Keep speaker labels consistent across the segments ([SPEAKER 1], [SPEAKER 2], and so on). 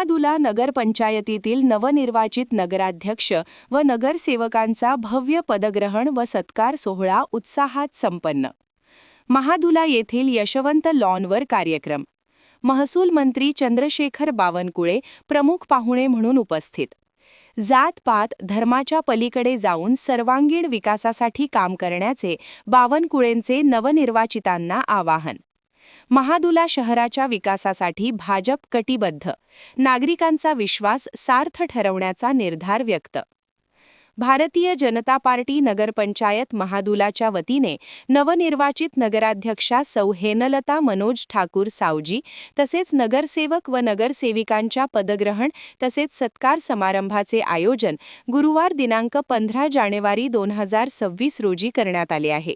[SPEAKER 1] महादुला नगरपंचायतीतील नवनिर्वाचित नगराध्यक्ष व नगरसेवकांचा भव्य पदग्रहण व सत्कार सोहळा उत्साहात संपन्न. महादुला येथील यशवंत लॉनवर कार्यक्रम. महसूल मंत्री चंद्रशेखर बावनकुळे प्रमुख पाहुणे म्हणून उपस्थित. जात पात धर्माच्या पलीकडे जाऊन सर्वांगीण विकासासाठी काम करण्याचे बावनकुळेंचे नवनिर्वाचितांना आवाहन. महादुला शहराच्या विकासासाठी भाजप कटिबद्ध. नागरिकांचा विश्वास सार्थ ठरवण्याचा निर्धार व्यक्त. भारतीय जनता पार्टी नगरपंचायत महादुलाच्या वतीने नवनिर्वाचित नगराध्यक्षा सौ हेनलता मनोज ठाकूर सावजी तसेच नगरसेवक व नगरसेविकांच्या पदग्रहण तसेच सत्कार समारंभाचे आयोजन गुरुवार दिनांक पंधरा जानेवारी दोन हजार सव्वीस रोजी करण्यात आले आहे.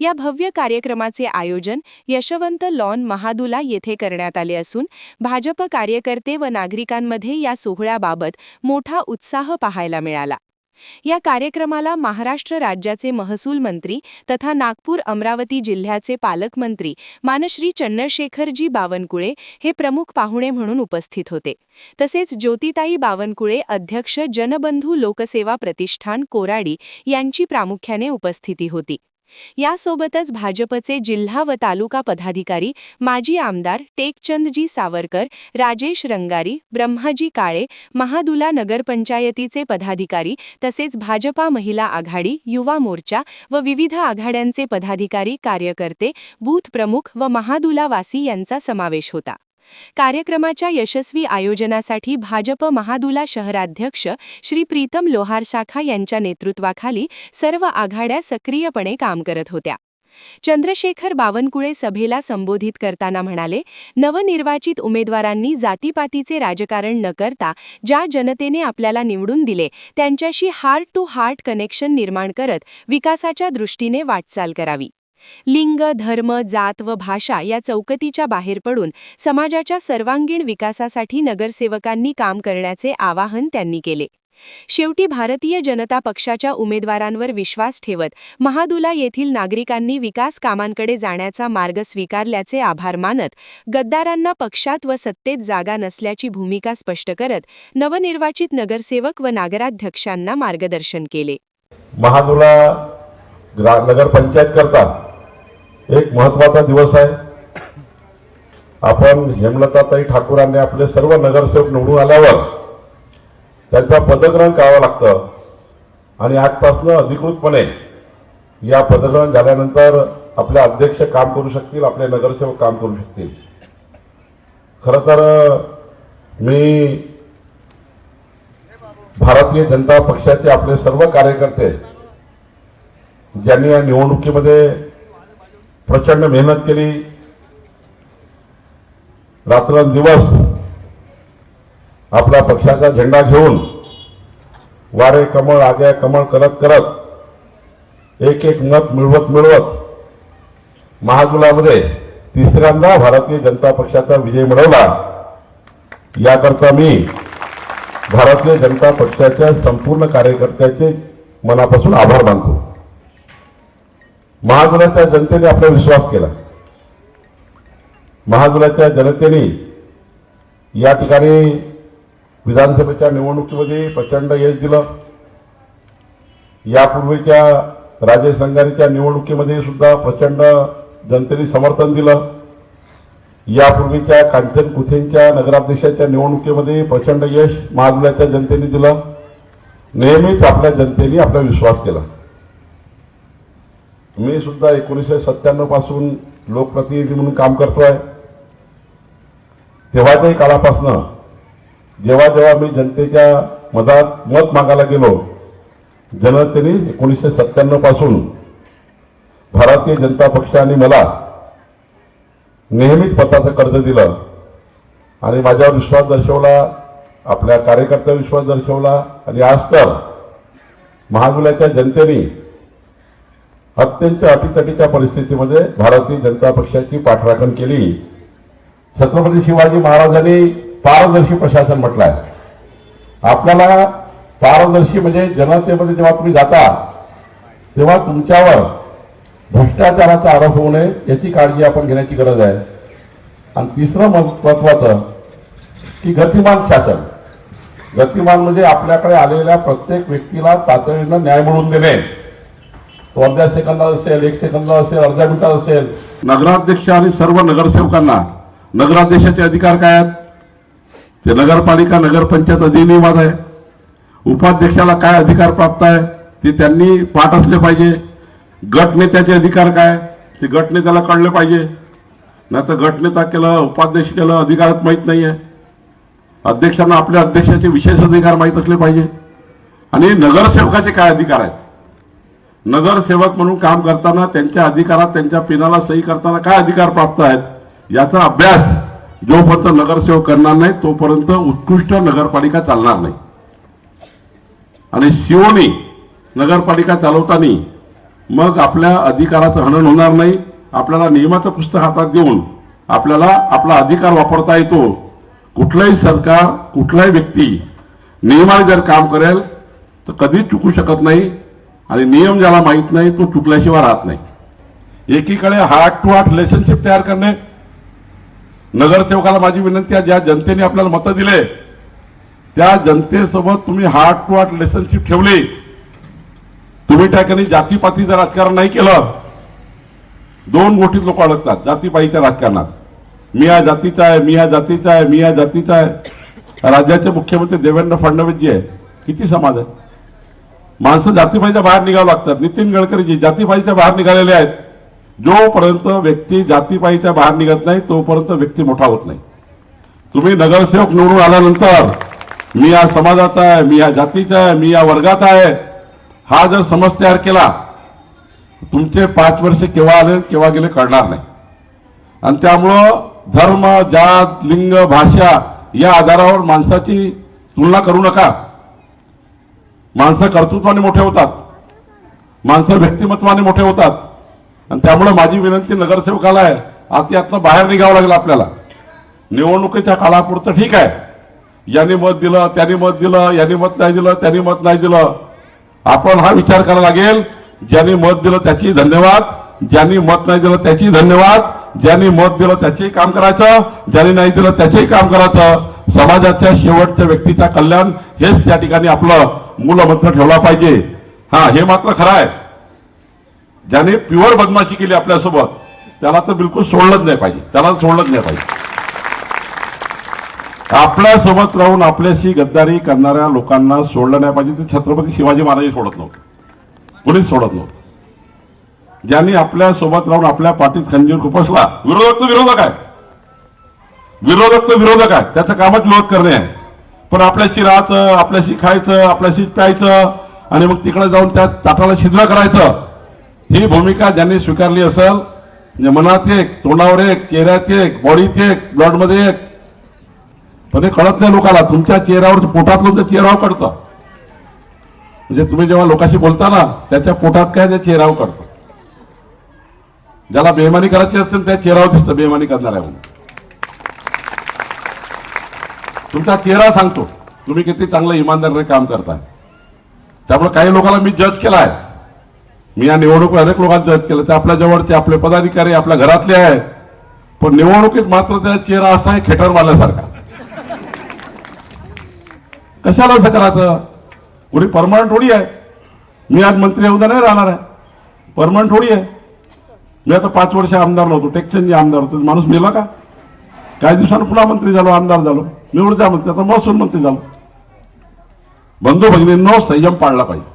[SPEAKER 1] या भव्य कार्यक्रमाचे आयोजन यशवंत लॉन महादुला येथे करण्यात आले असून भाजप कार्यकर्ते व नागरिकांमध्ये या सोहळ्याबाबत मोठा उत्साह पाहायला मिळाला. या कार्यक्रमाला महाराष्ट्र राज्याचे महसूल मंत्री तथा नागपूर अमरावती जिल्ह्याचे पालकमंत्री मानश्री चंद्रशेखरजी बावनकुळे हे प्रमुख पाहुणे म्हणून उपस्थित होते. तसेच ज्योतिताई बावनकुळे अध्यक्ष जनबंधू लोकसेवा प्रतिष्ठान कोराडी यांची प्रामुख्याने उपस्थिती होती. यासोबतच भाजपचे जिल्हा व तालुका पदाधिकारी माजी आमदार टेकचंदजी सावरकर राजेश रंगारी ब्रह्माजी काळे महादुला नगरपंचायतीचे पदाधिकारी तसेच भाजपा महिला आघाडी युवा मोर्चा व विविध आघाड्यांचे पदाधिकारी कार्यकर्ते बूथ प्रमुख व महादुलावासी यांचा समावेश होता. कार्यक्रमाच्या यशस्वी आयोजनासाठी भाजप महादुला शहराध्यक्ष श्री प्रीतम लोहार शाखा यांच्या नेतृत्वाखाली सर्व आघाड्या सक्रियपणे काम करत होत्या. चंद्रशेखर बावनकुळे सभेला संबोधित करताना म्हणाले नवनिर्वाचित उमेदवारांनी जातीपातीचे राजकारण न करता ज्या जनतेने आपल्याला निवडून दिले त्यांच्याशी हार्ट टू हार्ट कनेक्शन निर्माण करत विकासाच्या दृष्टीने वाटचाल करावी. लिंग धर्म जात व भाषा या चौकटीच्या बाहेर पडून समाजाच्या सर्वांगीण विकासासाठी नगरसेवकांनी काम करण्याचे आवाहन त्यांनी केले. शेवटी भारतीय जनता पक्षाच्या उमेदवारांवर विश्वास ठेवत महादुला येथील नागरिकांनी विकास कामांकडे जाण्याचा मार्ग स्वीकारल्याचे आभार मानत गद्दारांना पक्षात व सत्तेत जागा नसल्याची भूमिका स्पष्ट करत नवनिर्वाचित नगरसेवक व नागराध्यक्षांना मार्गदर्शन केले.
[SPEAKER 2] महादुला ग्रा नगरपंचायत करता एक महत्त्वाचा दिवस आहे. आपण हेमलताताई ठाकूरांनी आपले सर्व नगरसेवक निवडून आल्यावर त्यांचा पदग्रहण करावं लागतं. आणि आजपासून अधिकृतपणे या पदग्रहण झाल्यानंतर आपले अध्यक्ष काम करू शकतील आपले नगरसेवक काम करू शकतील. खरं तर मी भारतीय जनता पक्षाचे आपले सर्व कार्यकर्ते ज्यांनी या निवडणुकीमध्ये प्रचंड मेहनत केली रात्रंदिवस आपला पक्षाचा झेंडा घेऊन वारे कमळ आग्या कमळ करत करत एक एक मत मिळवत मिळवत महाजुलामध्ये तिसऱ्यांदा भारतीय जनता पक्षाचा विजय मिळवला. याकरता मी भारतीय जनता पक्षाच्या संपूर्ण कार्यकर्त्याचे मनापासून आभार मानतो. महाजुलाच्या जनतेने आपला विश्वास केला. महाजुलाच्या जनतेने या ठिकाणी विधानसभेच्या निवडणुकीमध्ये प्रचंड यश दिलं. यापूर्वीच्या राजेश रंगारीच्या निवडणुकीमध्ये सुद्धा प्रचंड जनतेने समर्थन दिलं. यापूर्वीच्या कांचन कुथेंच्या नगराध्यक्षाच्या निवडणुकीमध्ये प्रचंड यश महाजुलाच्या जनतेने दिलं. नेहमीच आपल्या जनतेने आपला विश्वास केला. मी सुद्धा एकोणीसशे सत्त्याण्णवपासून लोकप्रतिनिधी म्हणून काम करतोय. तेव्हाच्याही काळापासनं जेव्हा जेव्हा मी जनतेच्या मधात मत मागायला गेलो जनतेने एकोणीसशे सत्त्याण्णवपासून भारतीय जनता पक्षाने मला नेहमीच पताचं कर्ज दिलं आणि माझ्यावर विश्वास दर्शवला आपल्या कार्यकर्त्यावर विश्वास दर्शवला आणि आज तर महागुल्याच्या जनतेने अत्यंत अटीतटीच्या परिस्थितीमध्ये भारतीय जनता पक्षाची पाठराखण केली. छत्रपती शिवाजी महाराजांनी पारदर्शी प्रशासन म्हटलं आहे आपल्याला पारदर्शी म्हणजे जनतेमध्ये जेव्हा तुम्ही जाता तेव्हा तुमच्यावर भ्रष्टाचाराचा आरोप होऊ नये याची काळजी आपण घेण्याची गरज आहे. आणि तिसरं महत्वाचं की गतिमान शासन. गतिमान म्हणजे आपल्याकडे आलेल्या प्रत्येक व्यक्तीला तातडीनं न्याय मिळवून देणे. तो अर्ध्या सेकंदात असेल एक सेकंदात असेल अर्ध्या मिनिटात असेल. नगराध्यक्ष आणि सर्व नगरसेवकांना नगराध्यक्षाचे अधिकार काय आहेत? ते नगरपालिका नगरपंचायत अधिनियमात आहे. उपाध्यक्षाला काय अधिकार प्राप्त आहे? ते त्यांनी पाठ असले पाहिजे. गटनेत्याचे अधिकार काय? ते गटनेत्याला कळले पाहिजे. नाही तर गटनेता केलं उपाध्यक्ष केलं अधिकारात माहीत नाही आहे अध्यक्षांना आपल्या अध्यक्षाचे विशेष अधिकार माहीत असले पाहिजे. आणि नगरसेवकाचे काय अधिकार आहेत? नगरसेवक म्हणून काम करताना त्यांच्या अधिकारात त्यांच्या पिनाला सही करताना काय अधिकार प्राप्त आहेत? याचा अभ्यास जोपर्यंत नगरसेवक करणार नाही तोपर्यंत उत्कृष्ट नगरपालिका चालणार नाही. आणि शिवणी नगरपालिका चालवताना मग आपल्या अधिकाराचं हनन होणार नाही. आपल्याला नियमाचं पुस्तक हातात देऊन आपल्याला आपला अधिकार वापरता येतो. कुठलंही सरकार कुठलाही व्यक्ती नियमाने जर काम करेल तर कधीच चुकू शकत नाही. आणि नियम ज्याला माहीत नाही तो चुकल्याशिवाय राहत नाही. एकीकडे हार्ट टू हार्ट रिलेशनशिप तयार करणे नगरसेवकाला माझी विनंती आहे ज्या जनतेने आपल्याला मतं दिले त्या जनतेसोबत तुम्ही हार्ट टू हार्ट रिलेशनशिप ठेवली. तुम्ही त्या ठिकाणी जातीपातीचं राजकारण नाही केलं. दोन गोष्टीत लोक अडकतात जातीपातीच्या राजकारणात. मी या जातीचा आहे मी या जातीचा आहे मी या जातीचा आहे. राज्याचे मुख्यमंत्री देवेंद्र फडणवीस जी आहे किती समाज आहे माणसं जातीपातीच्या बाहेर निघावं लागतात. नितीन गडकरीजी जातीपातीच्या बाहेर निघालेले आहेत. जोपर्यंत व्यक्ती जातीबाईच्या बाहेर निघत नाही तोपर्यंत व्यक्ती मोठा होत नाही. तुम्ही नगरसेवक निवडून आल्यानंतर मी या समाजाचा आहे मी या जातीचा आहे मी या वर्गाचा आहे. हा जर समज तयार केला तुमचे पाच वर्ष केव्हा आले केव्हा गेले कळणार नाही. आणि त्यामुळं धर्म जात लिंग भाषा या आधारावर माणसाची तुलना करू नका. माणसं कर्तृत्वाने मोठे होतात. माणसं व्यक्तिमत्वाने मोठे होतात. आणि त्यामुळे माझी विनंती नगरसेवकाला आहे आता यातनं बाहेर निघावं लागेल आपल्याला. निवडणुकीच्या काळापुरतं ठीक आहे. यांनी मत दिलं त्यांनी मत दिलं यांनी मत नाही दिलं त्यांनी मत नाही दिलं. आपण हा विचार करावा लागेल ज्यांनी मत दिलं त्याची धन्यवाद ज्यांनी मत नाही दिलं त्याची धन्यवाद ज्यांनी मत दिलं त्याचेही काम करायचं ज्यांनी नाही दिलं त्याचेही काम करायचं. समाजाच्या शेवटच्या व्यक्तीचा कल्याण हेच त्या ठिकाणी आपलं मूलमंत्र ठेवला पाहिजे. हा हे मात्र खरं आहे ज्याने प्युअर बदमाशी केली आपल्यासोबत त्याला तर बिलकुल सोडलंच नाही पाहिजे. त्याला सोडलंच नाही पाहिजे. आपल्यासोबत राहून आपल्याशी गद्दारी करणाऱ्या लोकांना सोडलं नाही पाहिजे ते छत्रपती शिवाजी महाराज सोडत नव्हते. कोणीच सोडत नव्हतं. ज्यांनी आपल्यासोबत राहून आपल्या पाठीत खंजीर खुपसला विरोधक तर विरोधक आहे. विरोधक तर विरोधक आहे. त्याचं कामच विरोध करणे आहे. पण आपल्याशी राहायचं आपल्याशी खायचं आपल्याशी प्यायचं आणि मग तिकडे जाऊन त्या ताटाला छिद्र करायचं. ही भूमिका ज्यांनी स्वीकारली असेल म्हणजे मनात एक तोंडावर एक चेहऱ्यात एक बॉडीत एक ब्लडमध्ये एक पण हे कळत नाही लोकांना तुमच्या चेहऱ्यावर पोटातलं ते चेहऱ्यावर कळतं. म्हणजे तुम्ही जेव्हा लोकांशी बोलता ना त्याच्या पोटात काय त्या चेहऱ्यावर कळतं. ज्याला बेमानी करायची असते त्या चेहऱ्यावर दिसतं बेमानी करणार आहे म्हणून. तुमचा चेहरा सांगतो तुम्ही किती चांगलं इमानदारीने काम करताय. त्यामुळे काही लोकांना मी जज केलाय. मी या निवडणुकीत अनेक लोकांना जज केलं. ते आपल्या जवळचे आपले पदाधिकारी आपल्या घरातले आहेत पण निवडणुकीत मात्र त्याचा चेहरा असा आहे खेटर मारल्यासारखा. कशाला असं करायचं? कोणी परमनंट थोडी आहे. मी आज मंत्री उद्या नाही राहणार आहे. परमनंट थोडी आहे. मी आता पाच वर्ष आमदार नव्हतो टेक्चनजी आमदार होतो. माणूस मेला का? काही दिवसानं पुन्हा मंत्री झालो, आमदार झालो निवडत्या मंत्री आता महसूल मंत्री झालो. बंधू भगिनींनो, संयम पाळला पाहिजे.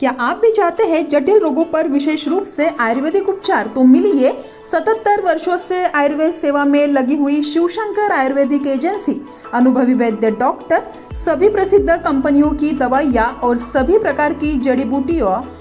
[SPEAKER 3] क्या आप भी चाहते हैं जटिल रोगों पर विशेष रूप से आयुर्वेदिक उपचार? तो मिलिए 77 वर्षों से आयुर्वेद सेवा में लगी हुई शिवशंकर आयुर्वेदिक एजेंसी। अनुभवी वैद्य डॉक्टर, सभी प्रसिद्ध कंपनियों की दवाइयाँ और सभी प्रकार की जड़ी बूटियों